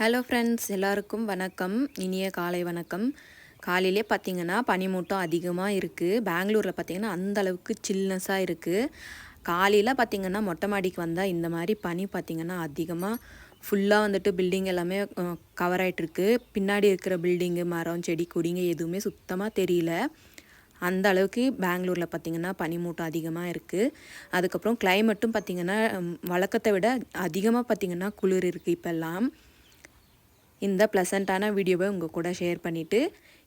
Hello friends எல்லாருக்கும் வணக்கம். இனிய காலை வணக்கம். காலையிலே பார்த்தீங்கன்னா பனிமூட்டம் அதிகமாக இருக்குது பெங்களூரில் பார்த்தீங்கன்னா அந்த அளவுக்கு சில்னஸாக இருக்குது காலையில் பார்த்தீங்கன்னா மொட்டை மாடிக்கு வந்தால் இந்த மாதிரி பனி பார்த்தீங்கன்னா அதிகமாக ஃபுல்லாக வந்துட்டு பில்டிங் எல்லாமே கவர் ஆகிட்டுருக்கு பின்னாடி இருக்கிற பில்டிங்கு மரம் செடி கொடிங்க எதுவுமே சுத்தமாக தெரியல. அந்த அளவுக்கு பெங்களூரில் பார்த்திங்கன்னா பனிமூட்டம் அதிகமாக இருக்குது அதுக்கப்புறம் கிளைமேட்டும் பார்த்திங்கன்னா வழக்கத்தை விட அதிகமாக பார்த்திங்கன்னா குளிர் இருக்குது இப்போல்லாம். இந்த ப்ளசண்ட்டான வீடியோவை உங்கள் கூட ஷேர் பண்ணிவிட்டு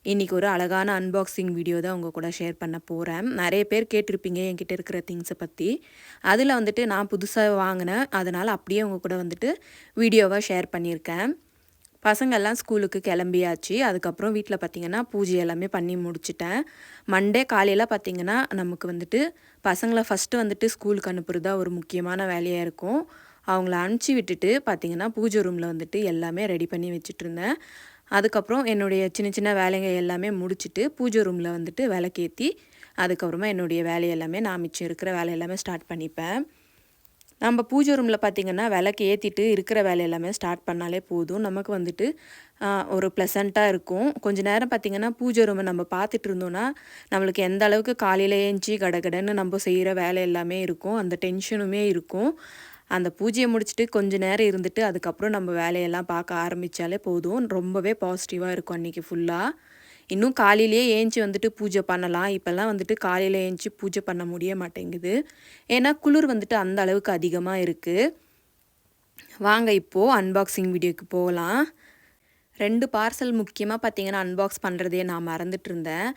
இன்றைக்கி ஒரு அழகான அன்பாக்சிங் வீடியோ தான் உங்கள் கூட ஷேர் பண்ண போகிறேன் நிறைய பேர் கேட்டிருப்பீங்க என்கிட்ட இருக்கிற திங்ஸை பற்றி அதில் வந்துட்டு நான் புதுசாக வாங்கினேன் அதனால் அப்படியே உங்கள் கூட வந்துட்டு வீடியோவை ஷேர் பண்ணியிருக்கேன். பசங்கள்லாம் ஸ்கூலுக்கு கிளம்பியாச்சு. அதுக்கப்புறம் வீட்டில் பார்த்திங்கன்னா பூஜை எல்லாமே பண்ணி முடிச்சிட்டேன். மண்டே காலையில் பார்த்திங்கன்னா நமக்கு வந்துட்டு பசங்களை ஃபஸ்ட்டு வந்துட்டு ஸ்கூலுக்கு அனுப்புறது ஒரு முக்கியமான வேலையாக இருக்கும். அவங்கள அனுப்பிச்சி விட்டுட்டு பார்த்திங்கன்னா பூஜை ரூமில் வந்துட்டு எல்லாமே ரெடி பண்ணி வச்சுட்டு இருந்தேன் அதுக்கப்புறம் என்னுடைய சின்ன சின்ன வேலைங்க எல்லாமே முடிச்சுட்டு பூஜை ரூமில் வந்துட்டு விளக்கேற்றி அதுக்கப்புறமா என்னுடைய வேலையெல்லாமே எல்லாமே நான் மிச்சம் இருக்கிற வேலை எல்லாமே ஸ்டார்ட் பண்ணிப்பேன். நம்ம பூஜை ரூமில் பார்த்திங்கன்னா விளக்கு ஏற்றிட்டு இருக்கிற வேலை எல்லாமே ஸ்டார்ட் பண்ணாலே போதும். நமக்கு வந்துட்டு ஒரு ப்ளசண்ட்டாக இருக்கும். கொஞ்ச நேரம் பார்த்திங்கன்னா பூஜை ரூமை நம்ம பார்த்துட்டு இருந்தோன்னா நம்மளுக்கு எந்த அளவுக்கு காலையில் ஏஞ்சி கடகடன்னு நம்ம செய்கிற வேலை எல்லாமே இருக்கும். அந்த டென்ஷனுமே இருக்கும். அந்த பூஜையை முடிச்சுட்டு கொஞ்ச நேரம் இருந்துட்டு அதுக்கப்புறம் நம்ம வேலையெல்லாம் பார்க்க ஆரம்பித்தாலே போதும். ரொம்பவே பாசிட்டிவாக இருக்கும் அன்றைக்கி ஃபுல்லாக இன்னும் காலையிலேயே ஏஞ்சி வந்துட்டு பூஜை பண்ணலாம். இப்போல்லாம் வந்துட்டு காலையில் ஏஞ்சி பூஜை பண்ண முடிய மாட்டேங்குது. ஏன்னா குளிர் வந்துட்டு அந்த அளவுக்கு அதிகமாக இருக்குது வாங்க இப்போது அன்பாக்சிங் வீடியோக்கு போகலாம். ரெண்டு பார்சல் முக்கியமாக பார்த்தீங்கன்னா அன்பாக்ஸ் பண்ணுறதே நான் மறந்துட்டு இருந்தேன்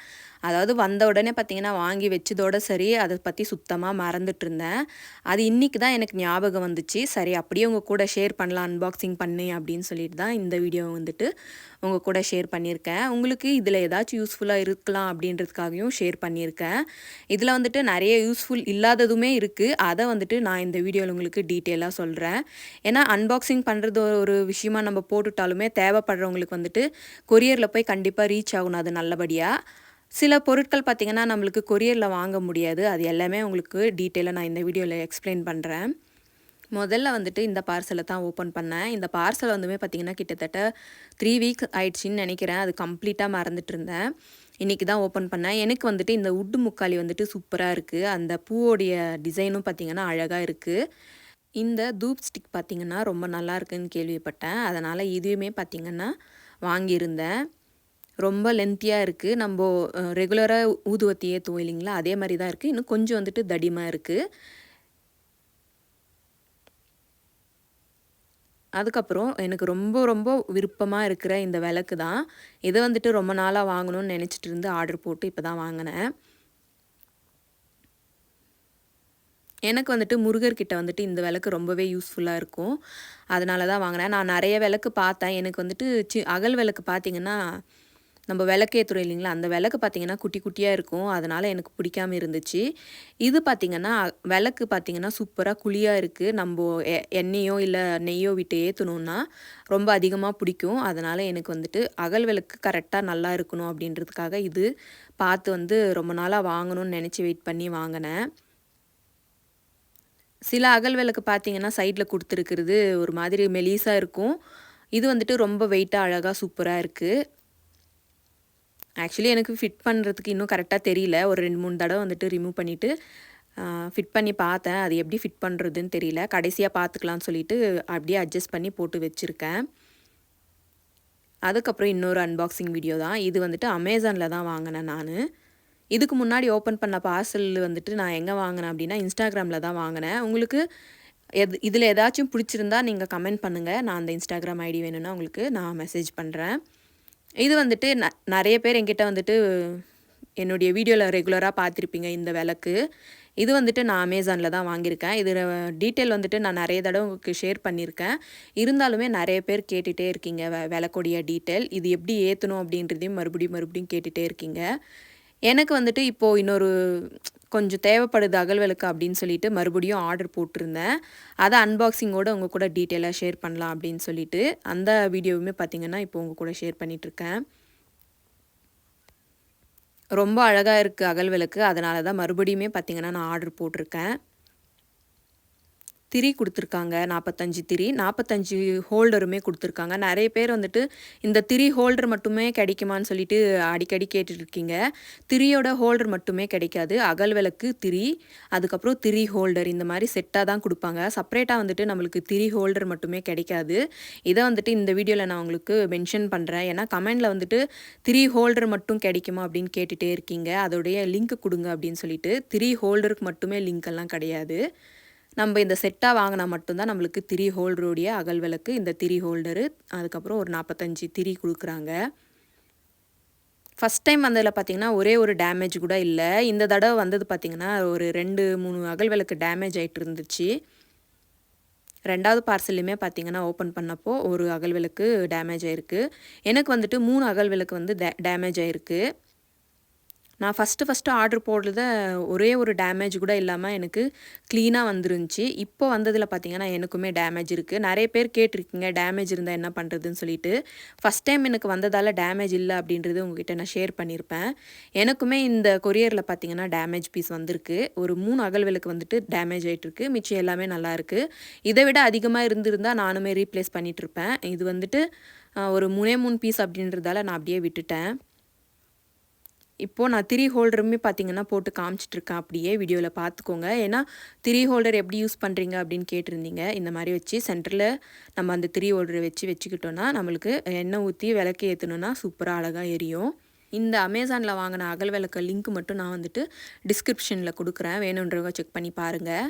அதாவது வந்த உடனே பார்த்தீங்கன்னா வாங்கி வச்சதோட சரி அதை பற்றி சுத்தமாக மறந்துட்டு இருந்தேன் அது இன்றைக்கி தான் எனக்கு ஞாபகம் வந்துச்சு. சரி அப்படியே உங்கள் கூட ஷேர் பண்ணலாம் அன்பாக்சிங் பண்ணு அப்படின்னு சொல்லிட்டு தான் இந்த வீடியோ வந்துட்டு உங்கள் கூட ஷேர் பண்ணியிருக்கேன். உங்களுக்கு இதில் ஏதாச்சும் யூஸ்ஃபுல்லாக இருக்கலாம் அப்படின்றதுக்காகவும் ஷேர் பண்ணியிருக்கேன். இதில் வந்துட்டு நிறைய யூஸ்ஃபுல் இல்லாததுமே இருக்குது அதை வந்துட்டு நான் இந்த வீடியோவில் உங்களுக்கு டீட்டெயிலாக சொல்கிறேன் ஏன்னா அன்பாக்சிங் பண்ணுறது ஒரு விஷயமா நம்ம போட்டுட்டாலுமே தேவைப்படுறவங்களுக்கு வந்துட்டு கொரியரில் போய் கண்டிப்பாக ரீச் ஆகணும் அது நல்லபடியாக சில பொருட்கள் பார்த்திங்கன்னா நம்மளுக்கு கொரியரில் வாங்க முடியாது. அது எல்லாமே உங்களுக்கு டீட்டெயிலாக நான் இந்த வீடியோவில் எக்ஸ்பிளைன் பண்ணுறேன் முதல்ல வந்துட்டு இந்த பார்சலை தான் ஓப்பன் பண்ணேன். இந்த பார்சல் வந்துமே பார்த்திங்கன்னா கிட்டத்தட்ட த்ரீ வீக்ஸ் ஆயிடுச்சின்னு நினைக்கிறேன். அது கம்ப்ளீட்டாக மறந்துட்டு இருந்தேன் இன்றைக்கி தான் ஓப்பன் பண்ணேன். எனக்கு வந்துட்டு இந்த உட்டு முக்காலி வந்துட்டு சூப்பராக இருக்குது அந்த பூவோடைய டிசைனும் பார்த்திங்கன்னா அழகாக இருக்குது இந்த தூப் ஸ்டிக் பார்த்திங்கன்னா ரொம்ப நல்லா இருக்குன்னு கேள்விப்பட்டேன். அதனால் இதுவுமே பார்த்திங்கன்னா வாங்கியிருந்தேன். ரொம்ப லென்த்தியாக இருக்குது நம்ம ரெகுலராக ஊதுவத்தி ஏற்றுவோம் இல்லைங்களா அதே மாதிரி தான் இருக்குது இன்னும் கொஞ்சம் வந்துட்டு தடிமாக இருக்குது அதுக்கப்புறம் எனக்கு ரொம்ப ரொம்ப விருப்பமாக இருக்கிற இந்த விளக்கு தான். இதை வந்துட்டு ரொம்ப நாளாக வாங்கணும்னு நினச்சிட்டு இருந்து ஆர்டர் போட்டு இப்போ தான் வாங்கினேன். எனக்கு வந்துட்டு முருகர்கிட்ட வந்துட்டு இந்த விளக்கு ரொம்பவே யூஸ்ஃபுல்லாக இருக்கும். அதனால தான் வாங்கினேன். நான் நிறைய விளக்கு பார்த்தேன். எனக்கு வந்துட்டு சி அகல் விளக்கு பார்த்தீங்கன்னா நம்ம விளக்கேத்துறோம் இல்லைங்களா? அந்த விளக்கு பார்த்திங்கன்னா குட்டி குட்டியாக இருக்கும். அதனால் எனக்கு பிடிக்காம இருந்துச்சு. இது பார்த்திங்கன்னா விளக்கு பார்த்திங்கன்னா சூப்பராக குழியாக இருக்குது நம்ம எண்ணெயோ இல்லை நெய்யோ விட்டு ஏற்றணுன்னா ரொம்ப அதிகமாக பிடிக்கும். அதனால் எனக்கு வந்துட்டு அகல் விளக்கு கரெக்டாக நல்லா இருக்கணும் அப்படின்றதுக்காக இது பார்த்து வந்து ரொம்ப நாளாக வாங்கணும்னு நினச்சி வெயிட் பண்ணி வாங்கினேன். சில அகல் விளக்கு பார்த்திங்கன்னா சைடில் கொடுத்துருக்கிறது ஒரு மாதிரி மெலீஸாக இருக்கும். இது வந்துட்டு ரொம்ப வெயிட்டாக அழகாக சூப்பராக இருக்குது ஆக்சுவலி எனக்கு ஃபிட் பண்ணுறதுக்கு இன்னும் கரெக்டாக தெரியல. ஒரு ரெண்டு மூணு தடவை வந்துட்டு ரிமூவ் பண்ணிவிட்டு ஃபிட் பண்ணி பார்த்தேன். அது எப்படி ஃபிட் பண்ணுறதுன்னு தெரியல. கடைசியாக பார்த்துக்கலான்னு சொல்லிட்டு அப்படியே அட்ஜஸ்ட் பண்ணி போட்டு வச்சுருக்கேன். அதுக்கப்புறம் இன்னொரு அன்பாக்சிங் வீடியோ தான். இது வந்துட்டு அமேசானில் தான் வாங்கினேன் நான். இதுக்கு முன்னாடி ஓப்பன் பண்ண பார்சல் வந்துட்டு நான் எங்கே வாங்கினேன் அப்படின்னா இன்ஸ்டாகிராமில் தான் வாங்கினேன். உங்களுக்கு எது இதில் ஏதாச்சும் பிடிச்சிருந்தா நீங்கள் கமெண்ட் பண்ணுங்கள் நான் அந்த இன்ஸ்டாகிராம் ஐடி வேணும்னா உங்களுக்கு நான் மெசேஜ் பண்ணுறேன் இது வந்துட்டு ந நிறைய பேர் என்கிட்ட வந்துட்டு என்னுடைய வீடியோவில் ரெகுலராக பார்த்துருப்பீங்க இந்த விளக்கு. இது வந்துட்டு நான் அமேசானில் தான் வாங்கியிருக்கேன். இது டீட்டெயில் வந்துட்டு நான் நிறைய தடவை உங்களுக்கு ஷேர் பண்ணியிருக்கேன். இருந்தாலுமே நிறைய பேர் கேட்டுகிட்டே இருக்கீங்க வ விளக்கோடைய டீட்டெயில் இது எப்படி ஏற்றணும் அப்படின்றதையும் மறுபடியும் மறுபடியும் கேட்டுகிட்டே இருக்கீங்க. எனக்கு வந்துட்டு இப்போது இன்னொரு கொஞ்சம் தேவைப்படுது அகல் விளக்கு அப்படின்னு சொல்லிட்டு மறுபடியும் ஆர்டர் போட்டிருந்தேன். அதை அன்பாக்சிங்கோடு உங்கள் கூட டீட்டெயிலாக ஷேர் பண்ணலாம் அப்படின்னு சொல்லிட்டு அந்த வீடியோவுமே பார்த்திங்கன்னா இப்போ உங்கள் கூட ஷேர் பண்ணிகிட்ருக்கேன் ரொம்ப அழகாக இருக்குது அகல் விளக்கு. அதனால தான் மறுபடியுமே பார்த்திங்கன்னா நான் ஆர்டர் போட்டிருக்கேன். திரி கொடுத்துருக்காங்க. நாற்பத்தஞ்சு திரி. நாற்பத்தஞ்சு ஹோல்டருமே கொடுத்துருக்காங்க. நிறைய பேர் வந்துட்டு இந்த திரி ஹோல்டர் மட்டுமே கிடைக்குமான்னு சொல்லிட்டு அடிக்கடி கேட்டுட்ருக்கீங்க. திரியோட ஹோல்டர் மட்டுமே கிடைக்காது. அகல் விளக்கு திரி அதுக்கப்புறம் திரி ஹோல்டர் இந்த மாதிரி செட்டாக தான் கொடுப்பாங்க. செப்பரேட்டாக வந்துட்டு நம்மளுக்கு திரி ஹோல்டர் மட்டுமே கிடைக்காது. இதை வந்துட்டு இந்த வீடியோவில் நான் உங்களுக்கு மென்ஷன் பண்ணுறேன் ஏன்னா கமெண்டில் வந்துட்டு திரி ஹோல்டர் மட்டும் கிடைக்குமா அப்படின்னு கேட்டுகிட்டே இருக்கீங்க. அதோடைய லிங்க் கொடுங்க அப்படின்னு சொல்லிட்டு. திரி ஹோல்டருக்கு மட்டுமே லிங்க் எல்லாம் கிடையாது. நம்ம இந்த செட்டாக வாங்கினா மட்டும்தான் நம்மளுக்கு திரி ஹோல்டருடைய அகல் விளக்கு இந்த திரி ஹோல்டரு அதுக்கப்புறம் ஒரு நாற்பத்தஞ்சு திரி கொடுக்குறாங்க. ஃபஸ்ட் டைம் வந்ததில் பார்த்தீங்கன்னா ஒரே ஒரு டேமேஜ் கூட இல்லை. இந்த தடவை வந்தது பார்த்திங்கன்னா ஒரு ரெண்டு மூணு அகல் விளக்கு டேமேஜ் ஆகிட்டு இருந்துச்சு. ரெண்டாவது பார்சல்லையுமே பார்த்தீங்கன்னா ஓப்பன் பண்ணப்போ ஒரு அகல் விளக்கு டேமேஜ் ஆகிருக்கு எனக்கு வந்துட்டு மூணு அகல் விளக்கு வந்து டேமேஜ் ஆகிருக்கு நான் ஃபஸ்ட்டு ஃபஸ்ட்டு ஆர்டர் போடுறத ஒரே ஒரு டேமேஜ் கூட இல்லாமல் எனக்கு க்ளீனாக வந்துருந்துச்சு. இப்போ வந்ததில் பார்த்தீங்கன்னா எனக்குமே டேமேஜ் இருக்குது நிறைய பேர் கேட்டிருக்கீங்க டேமேஜ் இருந்தால் என்ன பண்ணுறதுன்னு சொல்லிட்டு. ஃபஸ்ட் டைம் எனக்கு வந்ததால் டேமேஜ் இல்லை அப்படின்றது உங்ககிட்ட நான் ஷேர் பண்ணியிருப்பேன் எனக்குமே இந்த கொரியரில் பார்த்தீங்கன்னா டேமேஜ் பீஸ் வந்திருக்கு. ஒரு மூணு அகல்விலுக்கு வந்துட்டு டேமேஜ் ஆகிட்டுருக்கு மிச்சம் எல்லாமே நல்லாயிருக்கு இதை விட அதிகமாக இருந்திருந்தால் நானுமே ரீப்ளேஸ் பண்ணிகிட்ருப்பேன் இது வந்துட்டு ஒரு மூணே மூணு பீஸ் அப்படின்றதால நான் அப்படியே விட்டுட்டேன். இப்போது நான் திரி ஹோல்டருமே பார்த்தீங்கன்னா போட்டு காமிச்சிட்ருக்கேன் அப்படியே வீடியோவில் பார்த்துக்கோங்க ஏன்னா திரி ஹோல்டர் எப்படி யூஸ் பண்ணுறீங்க அப்படின்னு கேட்டிருந்தீங்க. இந்த மாதிரி வச்சு சென்டரில் நம்ம அந்த திரி ஹோல்டரை வச்சு வச்சுக்கிட்டோன்னா நம்மளுக்கு எண்ணெய் ஊற்றி விளக்கு ஏற்றணுன்னா சூப்பராக அழகாக எரியும். இந்த அமேசானில் வாங்கின அகல் விளக்கு லிங்க் மட்டும் நான் வந்துட்டு டிஸ்கிரிப்ஷனில் கொடுக்குறேன். வேணுன்றவங்க செக் பண்ணி பாருங்கள்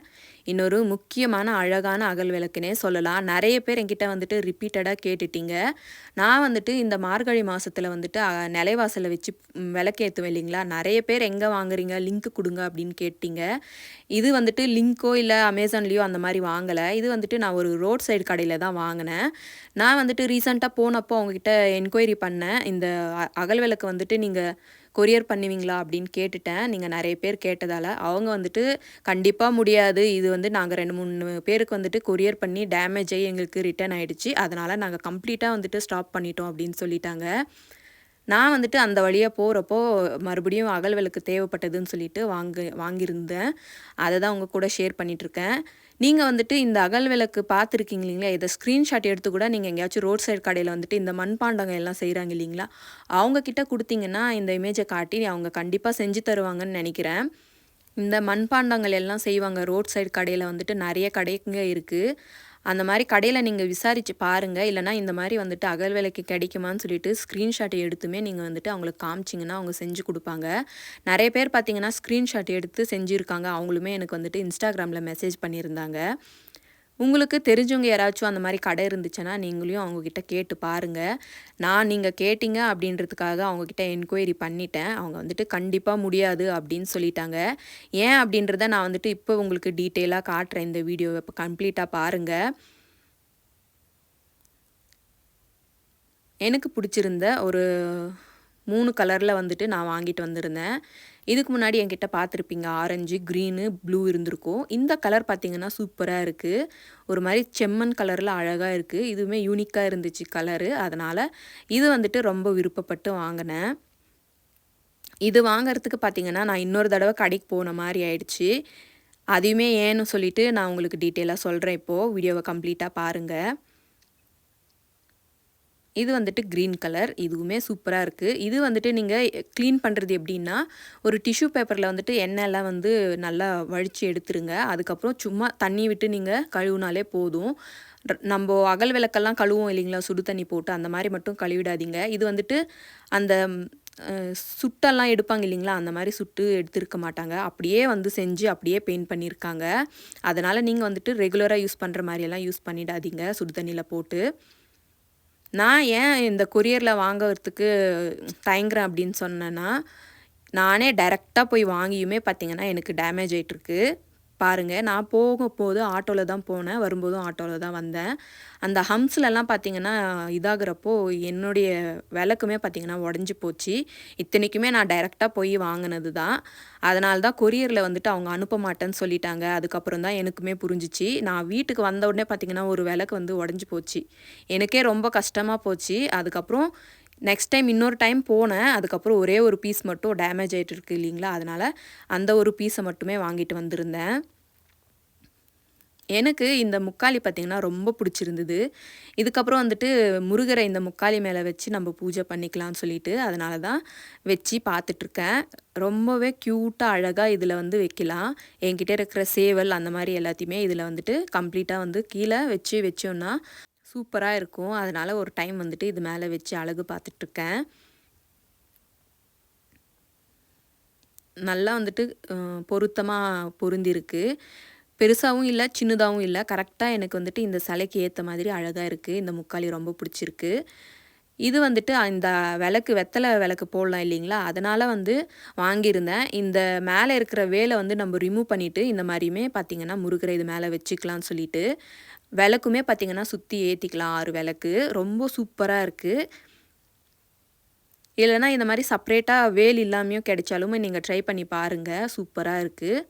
இன்னொரு முக்கியமான அழகான அகல் விளக்குனே சொல்லலாம். நிறைய பேர் என்கிட்ட வந்துட்டு ரிப்பீட்டடாக கேட்டுட்டீங்க. நான் வந்துட்டு இந்த மார்கழி மாதத்தில் வந்துட்டு நிலைவாசலை வச்சு விளக்கேற்றுவேன் இல்லைங்களா? நிறைய பேர் எங்கே வாங்குறீங்க? லிங்க் கொடுங்க அப்படின்னு கேட்டீங்க. இது வந்துட்டு லிங்க்கோ இல்லை அமேசான்லேயோ அந்த மாதிரி வாங்கலை. இது வந்துட்டு நான் ஒரு ரோட் சைடு கடையில் தான் வாங்கினேன். நான் வந்துட்டு ரீசெண்டாக போனப்போ அவங்கக்கிட்ட என்கொயரி பண்ணேன். இந்த அகல் விளக்கு வந்துட்டு நீங்கள் கொரியர் பண்ணுவீங்களா அப்படின்னு கேட்டுட்டேன். நீங்கள் நிறைய பேர் கேட்டதால் அவங்க வந்துட்டு கண்டிப்பாக முடியாது. இது வந்து நாங்கள் ரெண்டு மூணு பேருக்கு வந்துட்டு கொரியர் பண்ணி டேமேஜ் ஆகி எங்களுக்கு ரிட்டர்ன் ஆகிடுச்சு அதனால் நாங்கள் கம்ப்ளீட்டாக வந்துட்டு ஸ்டாப் பண்ணிட்டோம் அப்படின்னு சொல்லிட்டாங்க. நான் வந்துட்டு அந்த வழியாக போகிறப்போ மறுபடியும் அகல் விளக்கு தேவைப்பட்டதுன்னு சொல்லிட்டு வாங்க வாங்கியிருந்தேன். அதை தான் உங்கள் கூட ஷேர் பண்ணிகிட்ருக்கேன் நீங்கள் வந்துட்டு இந்த அகல் விளக்கு பார்த்துருக்கீங்க இல்லைங்களா? இதை ஸ்க்ரீன்ஷாட் எடுத்து கூட நீங்கள் எங்கேயாச்சும் ரோட் சைடு கடையில் வந்துட்டு இந்த மண்பாண்டங்கள் எல்லாம் செய்கிறாங்க இல்லைங்களா? அவங்கக்கிட்ட கொடுத்தீங்கன்னா இந்த இமேஜை காட்டி அவங்க கண்டிப்பாக செஞ்சு தருவாங்கன்னு நினைக்கிறேன். இந்த மண்பாண்டங்கள் எல்லாம் செய்வாங்க. ரோட் சைடு கடையில் வந்துட்டு நிறைய கடைங்க இருக்குது அந்த மாதிரி கடையில் நீங்கள் விசாரித்து பாருங்கள் இல்லைனா இந்த மாதிரி வந்துட்டு அகல் விலைக்கு கிடைக்குமான்னு சொல்லிட்டு ஸ்க்ரீன்ஷாட் எடுத்துமே நீங்கள் வந்துட்டு அவங்களுக்கு காமிச்சிங்கன்னா அவங்க செஞ்சு கொடுப்பாங்க. நிறைய பேர் பார்த்தீங்கன்னா ஸ்க்ரீன்ஷாட் எடுத்து செஞ்சுருக்காங்க. அவங்களுமே எனக்கு வந்துட்டு இன்ஸ்டாகிராமில் மெசேஜ் பண்ணியிருந்தாங்க. உங்களுக்கு தெரிஞ்சவங்க யாராச்சும் அந்த மாதிரி கடை இருந்துச்சுன்னா நீங்களையும் அவங்கக்கிட்ட கேட்டு பாருங்கள் நான் நீங்கள் கேட்டிங்க அப்படின்றதுக்காக அவங்கக்கிட்ட என்கொயரி பண்ணிட்டேன். அவங்க வந்துட்டு கண்டிப்பாக முடியாது அப்படின்னு சொல்லிட்டாங்க. ஏன் அப்படின்றத நான் வந்துட்டு இப்போ உங்களுக்கு டீட்டெயிலாக காட்டுறேன். இந்த வீடியோவை இப்போ கம்ப்ளீட்டாக பாருங்கள் எனக்கு பிடிச்சிருந்த ஒரு மூணு கலரில் வந்துட்டு நான் வாங்கிட்டு வந்திருந்தேன். இதுக்கு முன்னாடி என்கிட்ட பார்த்துருப்பீங்க. ஆரஞ்சு க்ரீனு ப்ளூ இருந்திருக்கும். இந்த கலர் பார்த்திங்கன்னா சூப்பராக இருக்குது ஒரு மாதிரி செம்மண் கலரில் அழகாக இருக்குது இதுவுமே யூனிக்காக இருந்துச்சு கலரு அதனால் இது வந்துட்டு ரொம்ப விருப்பப்பட்டு வாங்கினேன். இது வாங்கிறதுக்கு பார்த்திங்கன்னா நான் இன்னொரு தடவை கடைக்கு போன மாதிரி ஆயிடுச்சு. அதையுமே ஏன்னு சொல்லிவிட்டு நான் உங்களுக்கு டீட்டெயிலாக சொல்கிறேன் இப்போது வீடியோவை கம்ப்ளீட்டாக பாருங்கள் இது வந்துட்டு க்ரீன் கலர் இதுவுமே சூப்பராக இருக்குது இது வந்துட்டு நீங்கள் க்ளீன் பண்ணுறது எப்படின்னா ஒரு டிஷ்யூ பேப்பரில் வந்துட்டு எண்ணெயெல்லாம் வந்து நல்லா வழித்து எடுத்துருங்க. அதுக்கப்புறம் சும்மா தண்ணி விட்டு நீங்கள் கழுவுனாலே போதும். நம்ம அகல் விளக்கெல்லாம் கழுவோம் இல்லைங்களா? சுடு தண்ணி போட்டு அந்த மாதிரி மட்டும் கழுவிடாதீங்க. இது வந்துட்டு அந்த சுட்டெல்லாம் எடுப்பாங்க இல்லைங்களா? அந்த மாதிரி சுட்டு எடுத்துருக்க மாட்டாங்க. அப்படியே வந்து செஞ்சு அப்படியே பெயிண்ட் பண்ணியிருக்காங்க அதனால் நீங்கள் வந்துட்டு ரெகுலராக யூஸ் பண்ணுற மாதிரியெல்லாம் யூஸ் பண்ணிடாதீங்க. சுடு தண்ணியில் போட்டு. நான் ஏன் இந்த கொரியரில் வாங்கிறதுக்கு தயங்குறேன் அப்படின்னு சொன்னேன்னா நானே டைரெக்டாக போய் வாங்கியுமே பார்த்திங்கன்னா எனக்கு டேமேஜ் ஆகிட்டுருக்கு பாருங்கள் நான் போகும் போது ஆட்டோவில் தான் போனேன். வரும்போதும் ஆட்டோவில் தான் வந்தேன். அந்த ஹம்ஸ்லலாம் பார்த்திங்கன்னா இதாகிறப்போ என்னுடைய விளக்குமே பார்த்திங்கன்னா உடஞ்சி போச்சு. இத்தனைக்குமே நான் டைரெக்டாக போய் வாங்கினது தான். அதனால தான் கொரியரில் வந்துட்டு அவங்க அனுப்ப மாட்டேன்னு சொல்லிட்டாங்க. அதுக்கப்புறம் தான் எனக்குமே புரிஞ்சிச்சு. நான் வீட்டுக்கு வந்த உடனே பார்த்திங்கன்னா ஒரு விளக்கு வந்து உடஞ்சி போச்சு. எனக்கே ரொம்ப கஷ்டமாக போச்சு. அதுக்கப்புறம் நெக்ஸ்ட் டைம் இன்னொரு டைம் போனேன். அதுக்கப்புறம் ஒரே ஒரு பீஸ் மட்டும் டேமேஜ் ஆகிட்டு இருக்கு இல்லைங்களா? அதனால் அந்த ஒரு பீஸை மட்டுமே வாங்கிட்டு வந்திருந்தேன். எனக்கு இந்த முக்காலி பார்த்திங்கன்னா ரொம்ப பிடிச்சிருந்தது. இதுக்கப்புறம் வந்துட்டு முருகரை இந்த முக்காலி மேலே வச்சு நம்ம பூஜை பண்ணிக்கலாம்னு சொல்லிட்டு அதனால தான் வச்சு பார்த்துட்ருக்கேன் ரொம்பவே க்யூட்டாக அழகாக இதில் வந்து வைக்கலாம். என்கிட்ட இருக்கிற சேவல் அந்த மாதிரி எல்லாத்தையுமே இதில் வந்துட்டு கம்ப்ளீட்டாக வந்து கீழே வச்சு வச்சோன்னா சூப்பராக இருக்கும். அதனால் ஒரு டைம் வந்துட்டு இது மேலே வச்சு அழகு பார்த்துட்ருக்கேன். நல்லா வந்துட்டு பொருத்தமாக பொருந்திருக்கு. பெருசாகவும் இல்லை சின்னதாகவும் இல்லை. கரெக்டாக எனக்கு வந்துட்டு இந்த சிலைக்கு ஏற்ற மாதிரி அழகாக இருக்குது இந்த முக்காலி ரொம்ப பிடிச்சிருக்கு. இது வந்துட்டு இந்த விளக்கு வெத்தலை விளக்கு போடலாம் இல்லைங்களா? அதனால் வந்து வாங்கியிருந்தேன். இந்த மேலே இருக்கிற வேலை வந்து நம்ம ரிமூவ் பண்ணிவிட்டு இந்த மாதிரியுமே பார்த்திங்கன்னா முருகரை இது மேலே வச்சுக்கலாம்னு சொல்லிட்டு விளக்குமே பார்த்திங்கன்னா சுற்றி ஏற்றிக்கலாம் ஆறு விளக்கு. ரொம்ப சூப்பராக இருக்குது இல்லைனா இந்த மாதிரி செப்ரேட்டாக வேல் இல்லாமையும் கிடைச்சாலுமே நீங்கள் ட்ரை பண்ணி பாருங்கள் சூப்பராக இருக்குது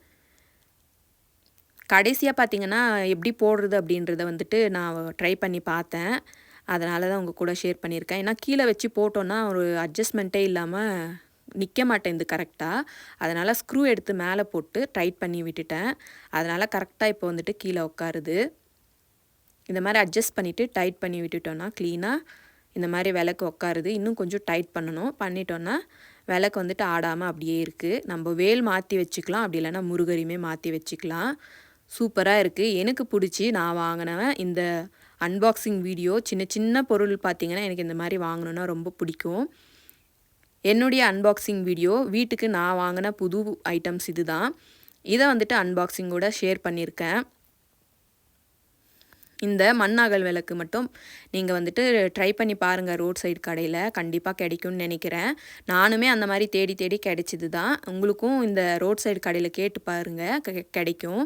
கடைசியாக பார்த்தீங்கன்னா எப்படி போடுறது அப்படின்றத வந்துட்டு நான் ட்ரை பண்ணி பார்த்தேன். அதனால தான் உங்கள் கூட ஷேர் பண்ணியிருக்கேன். ஏன்னா கீழே வச்சு போட்டோன்னா ஒரு அட்ஜஸ்ட்மெண்ட்டே இல்லாமல் நிற்க மாட்டேங்குது கரெக்டாக அதனால் ஸ்க்ரூ எடுத்து மேலே போட்டு டைட் பண்ணி விட்டுட்டேன். அதனால் கரெக்டாக இப்போ வந்துட்டு கீழே உட்காருது. இந்த மாதிரி அட்ஜஸ்ட் பண்ணிவிட்டு டைட் பண்ணி விட்டுட்டோன்னா க்ளீனாக இந்த மாதிரி விளக்கு உட்காருது இன்னும் கொஞ்சம் டைட் பண்ணணும். பண்ணிட்டோன்னா விளக்கு வந்துட்டு ஆடாமல் அப்படியே இருக்குது நம்ம வேல் மாற்றி வச்சுக்கலாம். அப்படி இல்லைன்னா முருகரியுமே மாற்றி வச்சுக்கலாம். சூப்பராக இருக்குது எனக்கு பிடிச்சி நான் வாங்கினவன் இந்த அன்பாக்சிங் வீடியோ சின்ன சின்ன பொருள் பார்த்திங்கன்னா எனக்கு இந்த மாதிரி வாங்கணுன்னா ரொம்ப பிடிக்கும். என்னுடைய அன்பாக்சிங் வீடியோ வீட்டுக்கு நான் வாங்கின புது ஐட்டம்ஸ் இது தான் இதை வந்துட்டு அன்பாக்சிங்கோட ஷேர் பண்ணியிருக்கேன். இந்த மண்ணாகல் விளக்கு மட்டும் நீங்கள் வந்துட்டு ட்ரை பண்ணி பாருங்கள் ரோட் சைடு கடையில். கண்டிப்பாக கிடைக்கும்னு நினைக்கிறேன். நானுமே அந்த மாதிரி தேடி தேடி கிடைச்சிது தான் உங்களுக்கும் இந்த ரோட் சைடு கடையில் கேட்டு பாருங்கள் கிடைக்கும்.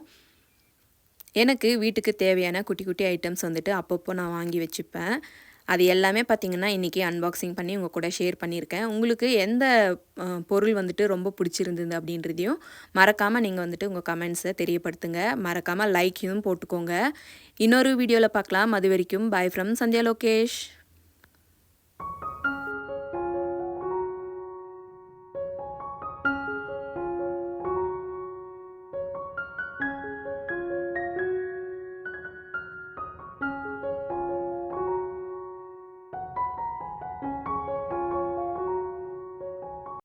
எனக்கு வீட்டுக்கு தேவையான குட்டி குட்டி ஐட்டம்ஸ் வந்துட்டு அப்பப்போ நான் வாங்கி வச்சுப்பேன். அது எல்லாமே பார்த்திங்கன்னா இன்றைக்கி அன்பாக்சிங் பண்ணி உங்கள் கூட ஷேர் பண்ணியிருக்கேன். உங்களுக்கு எந்த பொருள் வந்துட்டு ரொம்ப பிடிச்சிருந்தது அப்படின்றதையும் மறக்காமல் நீங்கள் வந்துட்டு உங்கள் கமெண்ட்ஸை தெரியப்படுத்துங்க. மறக்காமல் லைக்கையும் போட்டுக்கோங்க. இன்னொரு வீடியோவில் பார்க்கலாம். அது வரைக்கும் பாய் ஃப்ரம் சந்தியா லோகேஷ்.